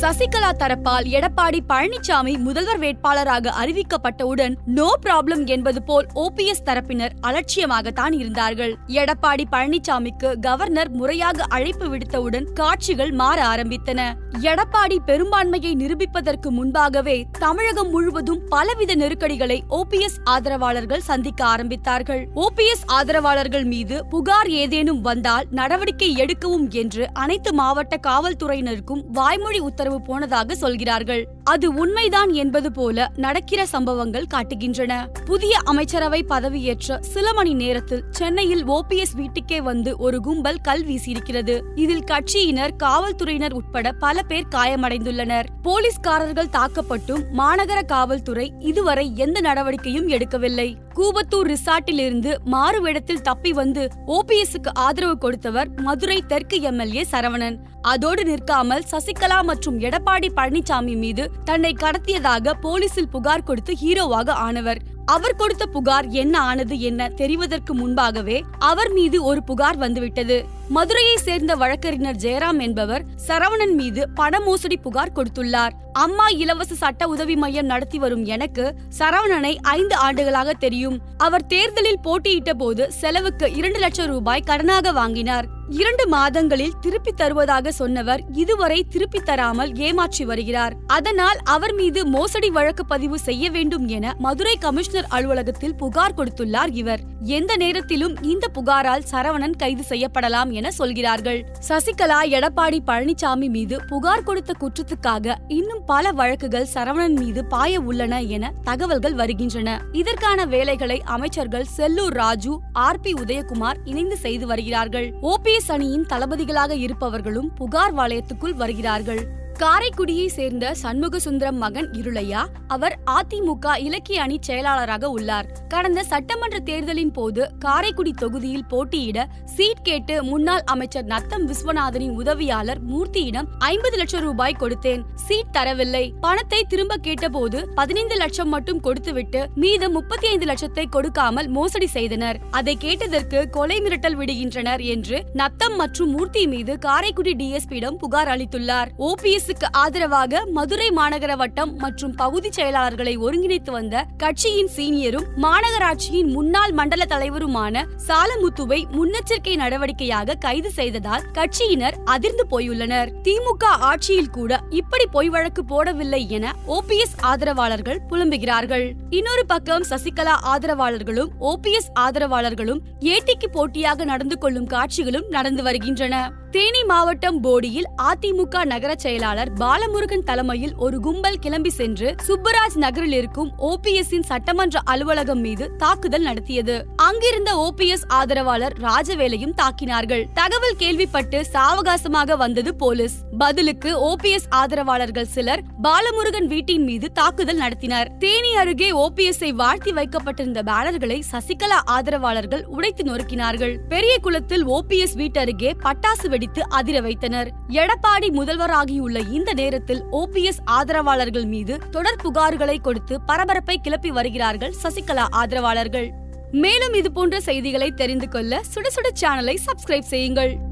சசிகலா தரப்பால் எடப்பாடி பழனிசாமி முதல்வர் வேட்பாளராக அறிவிக்கப்பட்டவுடன் no problem என்பது போல் ஓபிஎஸ் தரப்பினர் அலட்சியமாகத்தான் இருந்தார்கள். எடப்பாடி பழனிசாமிக்கு கவர்னர் முறையாக அழைப்பு விடுத்தவுடன் காட்சிகள் மாற ஆரம்பித்தன. எடப்பாடி பெரும்பான்மையை நிரூபிப்பதற்கு முன்பாகவே தமிழகம் முழுவதும் பலவித நெருக்கடிகளை ஓபிஎஸ் ஆதரவாளர்கள் சந்திக்க ஆரம்பித்தார்கள். ஓபிஎஸ் ஆதரவாளர்கள் மீது புகார் ஏதேனும் வந்தால் நடவடிக்கை எடுக்கவும் என்று அனைத்து மாவட்ட காவல்துறையினருக்கும் வாய்மொழி உத்தரவு போனதாக சொல்கிறார்கள். அது உண்மைதான் என்பது போல நடக்கிற சம்பவங்கள் காட்டுகின்றன. புதிய அமைச்சரவை பதவியேற்ற சில மணி நேரத்தில் சென்னையில் ஓபிஎஸ் வீட்டுக்கே வந்து ஒரு கும்பல் கல் வீசியிருக்கிறது. இதில் கட்சியினர் காவல்துறையினர் உட்பட பல பேர் காயமடைந்துள்ளனர். போலீஸ்காரர்கள் தாக்கப்பட்டும் மாநகர காவல்துறை இதுவரை எந்த நடவடிக்கையும் எடுக்கவில்லை. கூவத்தூர் ரிசார்ட்டில் இருந்து மாறுவேடத்தில் தப்பி வந்து ஓபிஎஸ்க்கு ஆதரவு கொடுத்தவர் மதுரை தெற்கு எம்எல்ஏ சரவணன். அதோடு நிற்காமல் சசிகலா மற்றும் எடப்பாடி பழனிசாமி மீது தன்னை கடத்தியதாக போலீசில் புகார் கொடுத்து ஹீரோவாக ஆனவர். அவர் கொடுத்த புகார் என்ன ஆனது என்ன தெரிவதற்கு முன்பாகவே அவர் மீது ஒரு புகார் வந்துவிட்டது. மதுரையை சேர்ந்த வழக்கறிஞர் ஜெயராம் என்பவர் சரவணன் மீது பண மோசடி புகார் கொடுத்துள்ளார். அம்மா இலவச சட்ட உதவி மையம் நடத்தி வரும் எனக்கு சரவணனை ஐந்து ஆண்டுகளாக தெரியும். அவர் தேர்தலில் போட்டியிட்ட போது செலவுக்கு இரண்டு லட்சம் ரூபாய் கடனாக வாங்கினார். இரண்டு மாதங்களில் திருப்பி தருவதாக சொன்னவர் இதுவரை திருப்பி தராமல் ஏமாற்றி வருகிறார். அதனால் அவர் மீது மோசடி வழக்கு பதிவு செய்ய வேண்டும் என மதுரை கமிஷனர் அலுவலகத்தில் புகார் கொடுத்துள்ளார் இவர். எந்த நேரத்திலும் இந்த புகாரால் சரவணன் கைது செய்யப்படலாம் என சொல்கிறார்கள். சசிகலா எடப்பாடி பழனிசாமி மீது புகார் கொடுத்த குற்றத்துக்காக இன்னும் பல வழக்குகள் சரவணன் மீது பாய உள்ளன என தகவல்கள் வருகின்றன. இதற்கான வேலைகளை அமைச்சர்கள் செல்லூர் ராஜு ஆர் பி உதயகுமார் இணைந்து செய்து வருகிறார்கள். ஓபிஎஸ் அணியின் தளபதிகளாக இருப்பவர்களும் புகார் வலயத்துக்குள் வருகிறார்கள். காரைக்குடியை சேர்ந்த சண்முக சுந்தரம் மகன் இருளையா அவர் அதிமுக இலக்கிய அணி செயலாளராக உள்ளார். கடந்த சட்டமன்ற தேர்தலின் போது காரைக்குடி தொகுதியில் போட்டியிட சீட் கேட்டு முன்னாள் அமைச்சர் நத்தம் விஸ்வநாதனின் உதவியாளர் மூர்த்தியிடம் ஐம்பது லட்சம் ரூபாய் கொடுத்தேன். சீட் தரவில்லை. பணத்தை திரும்ப கேட்டபோது பதினைந்து லட்சம் மட்டும் கொடுத்துவிட்டு மீதம் முப்பத்தி ஐந்து லட்சத்தை கொடுக்காமல் மோசடி செய்தனர். அதை கேட்டதற்கு கொலை மிரட்டல் விடுகின்றனர் என்று நத்தம் மற்றும் மூர்த்தி மீது காரைக்குடி டிஎஸ்பியிடம் புகார் அளித்துள்ளார். ஓபிஎஸ் அரசுக்கு ஆதரவாக மதுரை மாநகர வட்டம் மற்றும் பகுதி செயலாளர்களை ஒருங்கிணைத்து வந்த கட்சியின் சீனியரும் மாநகராட்சியின் முன்னாள் மண்டல தலைவருமான சாலமுத்துவை முன்னெச்சரிக்கை நடவடிக்கையாக கைது செய்ததால் கட்சியினர் அதிர்ந்து போயுள்ளனர். திமுக ஆட்சியில் கூட இப்படி பொய் வழக்கு போடவில்லை என ஓபிஎஸ் ஆதரவாளர்கள் புலம்புகிறார்கள். இன்னொரு பக்கம் சசிகலா ஆதரவாளர்களும் ஓபிஎஸ் ஆதரவாளர்களும் ஏட்டிக்கு போட்டியாக நடந்து கொள்ளும் காட்சிகளும் நடந்து வருகின்றன. தேனி மாவட்டம் போடியில் அதிமுக நகர செயலாளர் பாலமுருகன் தலைமையில் ஒரு கும்பல் கிளம்பி சென்று சுப்பராஜ் நகரில் இருக்கும் ஓபிஎஸ்ஸின் சட்டமன்ற அலுவலகம் மீது தாக்குதல் நடத்தியது. அங்கிருந்த ஓபிஎஸ் ஆதரவாளர் ராஜவேலையும் தாக்கினார்கள். தகவல் கேள்விப்பட்டு சாவகாசமாக வந்தது போலீஸ். பதிலுக்கு ஓபிஎஸ் ஆதரவாளர்கள் சிலர் பாலமுருகன் வீட்டின் மீது தாக்குதல் நடத்தினர். தேனி அருகே ஓபிஎஸ்ஐ வாழ்த்தி வைக்கப்பட்டிருந்த பேனர்களை சசிகலா ஆதரவாளர்கள் உடைத்து நொறுக்கினார்கள். பெரிய குளத்தில் ஓபிஎஸ் வீட்டருகே பட்டாசு வெடித்து அதிர வைத்தனர். எடப்பாடி முதல்வராகியுள்ள இந்த நேரத்தில் ஓபிஎஸ் ஆதரவாளர்கள் மீது தொடர் புகார்களை கொடுத்து பரபரப்பை கிளப்பி வருகிறார்கள் சசிகலா ஆதரவாளர்கள். மேலும் இது போன்ற செய்திகளை தெரிந்து கொள்ள சுட சுட சேனலை சப்ஸ்கிரைப் செய்யுங்கள்.